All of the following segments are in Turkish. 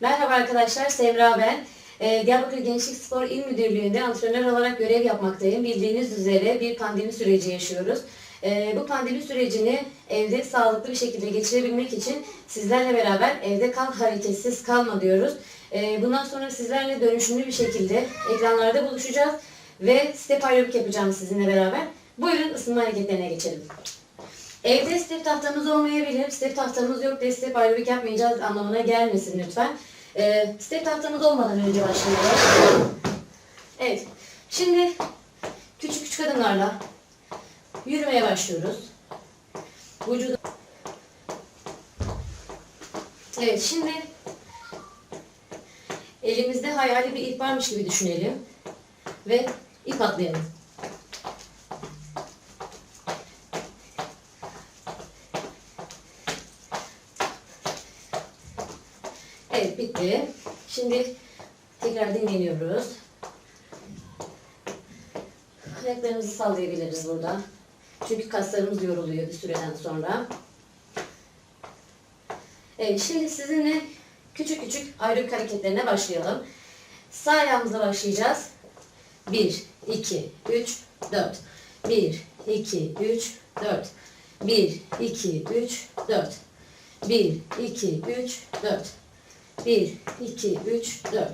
Merhaba arkadaşlar, Semra ben. Ee, Diyarbakır Gençlik Spor İl Müdürlüğü'nde antrenör olarak görev yapmaktayım. Bildiğiniz üzere bir pandemi süreci yaşıyoruz. Ee, bu pandemi sürecini evde sağlıklı bir şekilde geçirebilmek için sizlerle beraber evde kal hareketsiz kalma diyoruz. Ee, bundan sonra sizlerle dönüşümlü bir şekilde ekranlarda buluşacağız ve step aerobik yapacağım sizinle beraber. Buyurun ısınma hareketlerine geçelim. Evde step tahtamız olmayabilir. Step tahtamız yok diye step aerobik yapmayacağız anlamına gelmesin lütfen. Ee, step tahtamız olmadan önce başlayalım. Evet. Şimdi küçük küçük adımlarla yürümeye başlıyoruz. Vücudu Evet şimdi elimizde hayali bir ip varmış gibi düşünelim ve ip atlayalım. Evet bitti. Şimdi tekrar dinleniyoruz. Ayaklarımızı sallayabiliriz burada. Çünkü kaslarımız yoruluyor bir süreden sonra. Evet şimdi sizinle küçük küçük aerobik hareketlerine başlayalım. Sağ ayağımıza başlayacağız. 1, 2, 3, 4. 1, 2, 3, 4. 1, 2, 3, 4. 1, 2, 3, 4. 1, 2, 3, 4.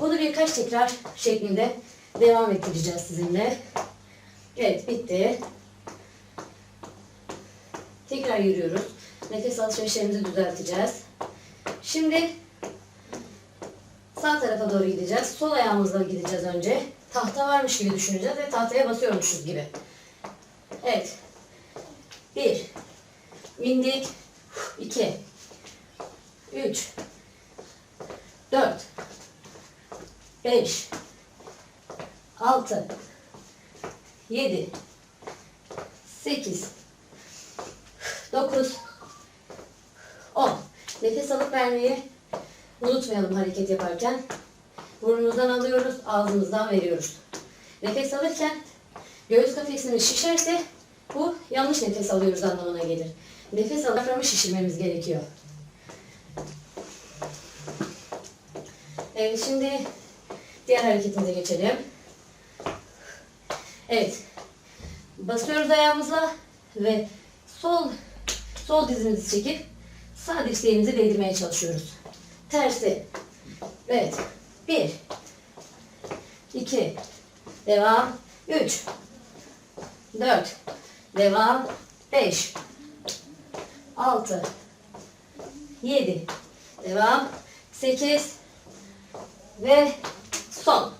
Bunu birkaç tekrar şeklinde devam ettireceğiz sizinle. Evet bitti. Tekrar yürüyoruz. Nefes alışverişlerimizi düzelteceğiz. Şimdi sağ tarafa doğru gideceğiz. Sol ayağımızla gideceğiz önce. Tahta varmış gibi düşüneceğiz ve tahtaya basıyormuşuz gibi. Evet. Bir. İndik. İki. Üç. 4 5 6 7 8 9 10 Nefes alıp vermeyi unutmayalım hareket yaparken. Burnumuzdan alıyoruz, ağzımızdan veriyoruz. Nefes alırken göğüs kafesimiz şişerse bu yanlış nefes alıyoruz anlamına gelir. Nefes alıp şişirmemiz gerekiyor. Evet, şimdi diğer hareketimize geçelim. Evet. Basıyoruz ayağımızla ve sol sol dizimizi çekip sağ dirseğimizi değdirmeye çalışıyoruz. Tersi. Evet. Bir. iki, Devam. Üç. Dört. Devam. Beş. Altı. Yedi. Devam. Sekiz. Ve son.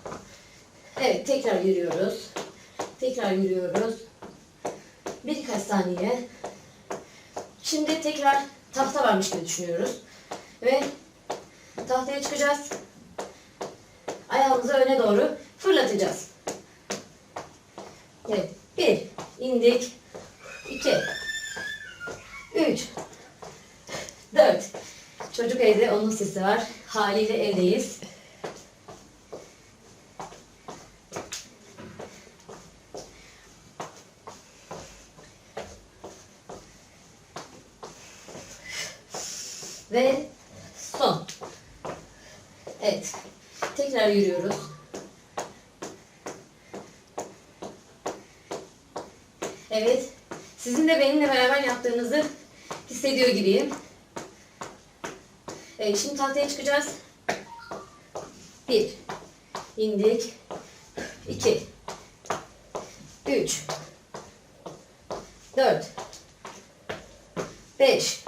Evet tekrar yürüyoruz. Tekrar yürüyoruz. Birkaç saniye. Şimdi tekrar tahta varmış gibi düşünüyoruz. Ve tahtaya çıkacağız. Ayağımızı öne doğru fırlatacağız. Evet. Bir. indik. iki, Üç. Dört. Çocuk evde onun sesi var. Haliyle evdeyiz. Ve son. Evet. Tekrar yürüyoruz. Evet. Sizin de benimle beraber yaptığınızı hissediyor gibiyim. Evet, şimdi tahtaya çıkacağız. Bir. indik. İki. Üç. Dört. Beş.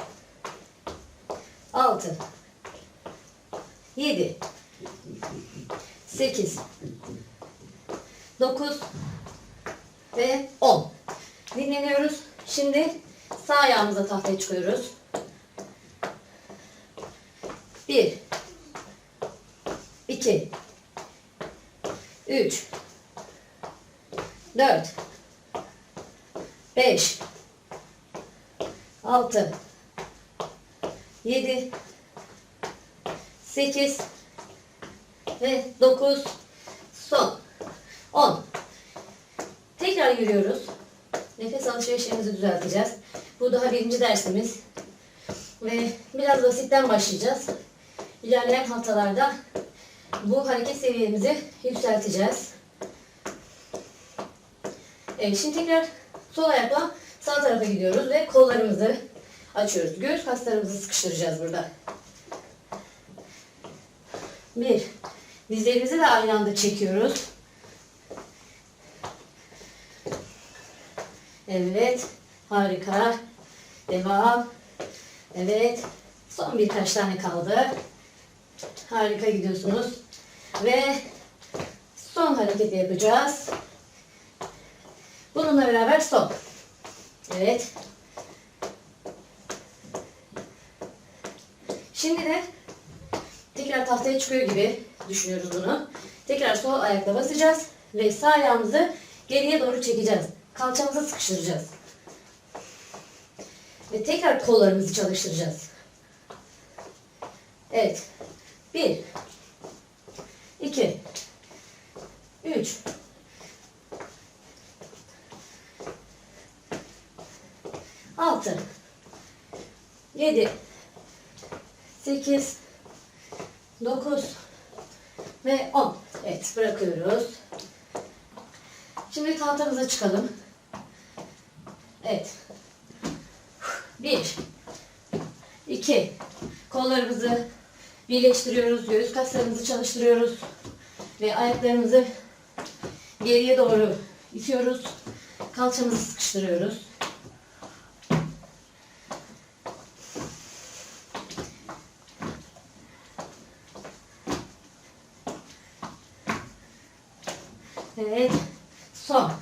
6 7 8 9 ve 10 dinleniyoruz. Şimdi sağ ayağımıza tahtaya çıkıyoruz. 1 2 3 4 5 6 7 8 ve 9 son. 10 tekrar yürüyoruz. Nefes alışverişlerimizi düzelteceğiz. Bu daha birinci dersimiz. Ve biraz basitten başlayacağız. İlerleyen haftalarda bu hareket seviyemizi yükselteceğiz. Evet, şimdi tekrar sol ayakla sağ tarafa gidiyoruz ve kollarımızı açıyoruz. Göğüs kaslarımızı sıkıştıracağız burada. Bir. Dizlerimizi de aynı anda çekiyoruz. Evet. Harika. Devam. Evet. Son birkaç tane kaldı. Harika gidiyorsunuz. Ve son hareketi yapacağız. Bununla beraber son. Evet. Şimdi de tekrar tahtaya çıkıyor gibi düşünüyoruz bunu. Tekrar sol ayakla basacağız ve sağ ayağımızı geriye doğru çekeceğiz. Kalçamıza sıkıştıracağız. Ve tekrar kollarımızı çalıştıracağız. Evet. Bir. iki, Üç. Altı. Yedi. Sekiz. Dokuz. Ve on. Evet bırakıyoruz. Şimdi tahtamıza çıkalım. Evet. Bir. iki, Kollarımızı birleştiriyoruz. Göğüs kaslarımızı çalıştırıyoruz. Ve ayaklarımızı geriye doğru itiyoruz. Kalçamızı sıkıştırıyoruz. Evet. Son.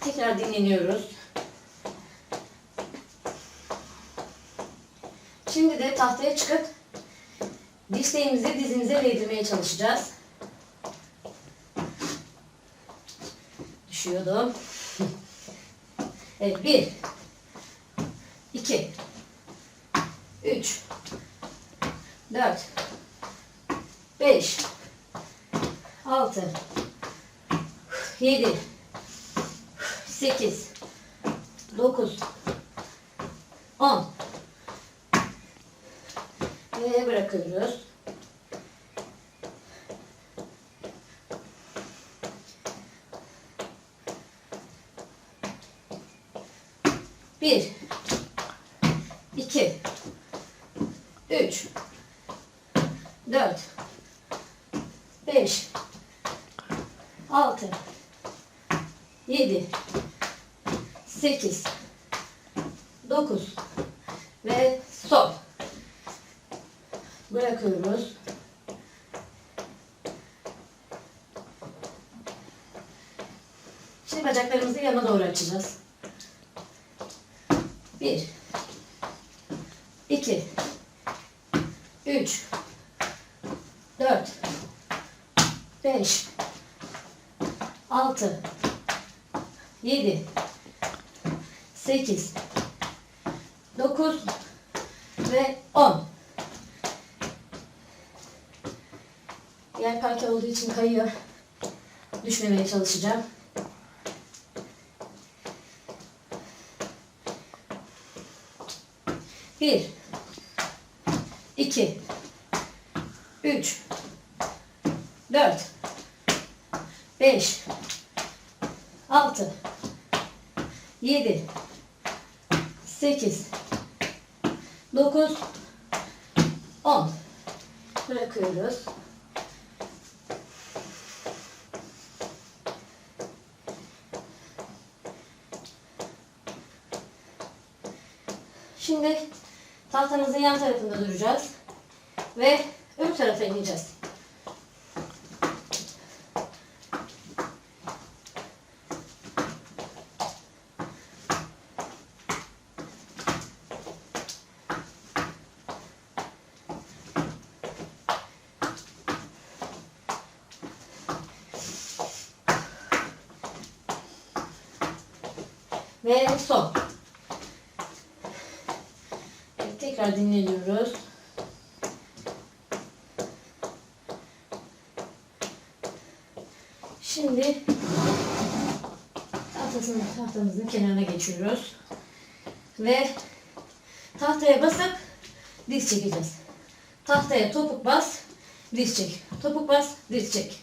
Tekrar dinleniyoruz. Şimdi de tahtaya çıkıp dirseğimizi dizimize değdirmeye çalışacağız. Düşüyordum. Evet. Bir. iki, Üç. Dört. Beş. 6 7 8 9 10 ve bırakıyoruz. Bir, iki, üç, dört, beş, 6 7 8 9 ve son. Bırakıyoruz. Şimdi bacaklarımızı yana doğru açacağız. 1 2 3 4 5 6 7 8 9 ve 10 Diğer parke olduğu için kayıyor. Düşmemeye çalışacağım. Bir, iki, üç, dört, 5 6 7 8 9 10 bırakıyoruz. Şimdi tahtamızın yan tarafında duracağız ve ön tarafa ineceğiz. Ve son. Evet, tekrar dinleniyoruz. Şimdi tahtasının, tahtamızın kenarına geçiyoruz. Ve tahtaya basıp diz çekeceğiz. Tahtaya topuk bas, diz çek. Topuk bas, diz çek.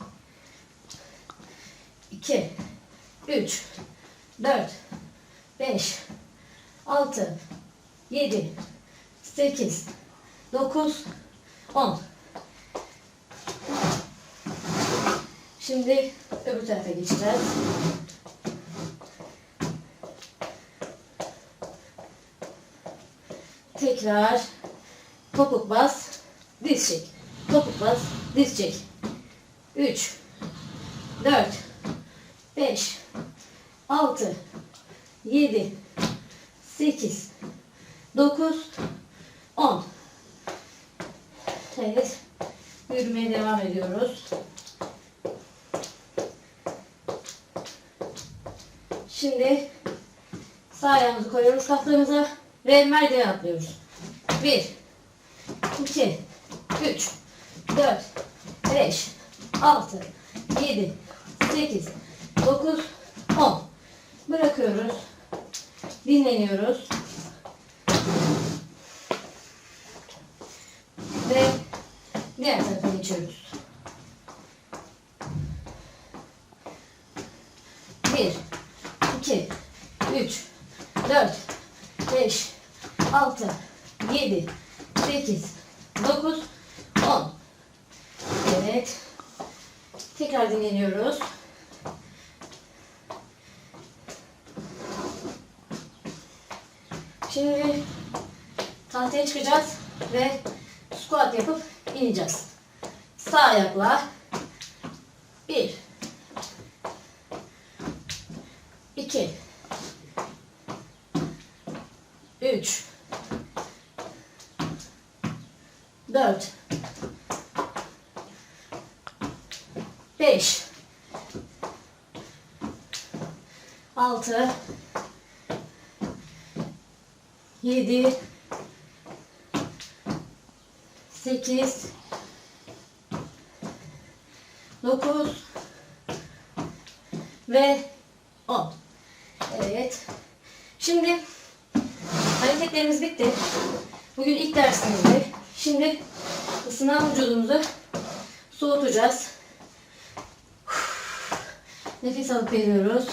2, 3, 4, 5, 6, 7, 8, 9, 10. Şimdi öbür tarafa geçeceğiz. Tekrar topuk bas, diz çek. Topuk bas, diz çek. 3 4 5 6 7 8 9 10 Evet. Yürümeye devam ediyoruz. Şimdi sağ ayağımızı koyuyoruz kafamıza ve merdiven atlıyoruz. 1 2 3 4 5 6 7 8 9 10 Bırakıyoruz. Dinleniyoruz. Ve diğer tarafa geçiyoruz. 1 2 3 4 5 6 7 8 9 10 Evet. Tekrar dinleniyoruz. Şimdi tahtaya çıkacağız ve squat yapıp ineceğiz. Sağ ayakla. 1 2 3 4 5 6 7 8 9 ve 10 Evet. Şimdi hareketlerimiz bitti. Bugün ilk dersimizdi. Şimdi ısınan vücudumuzu soğutacağız. Nefes alıp veriyoruz.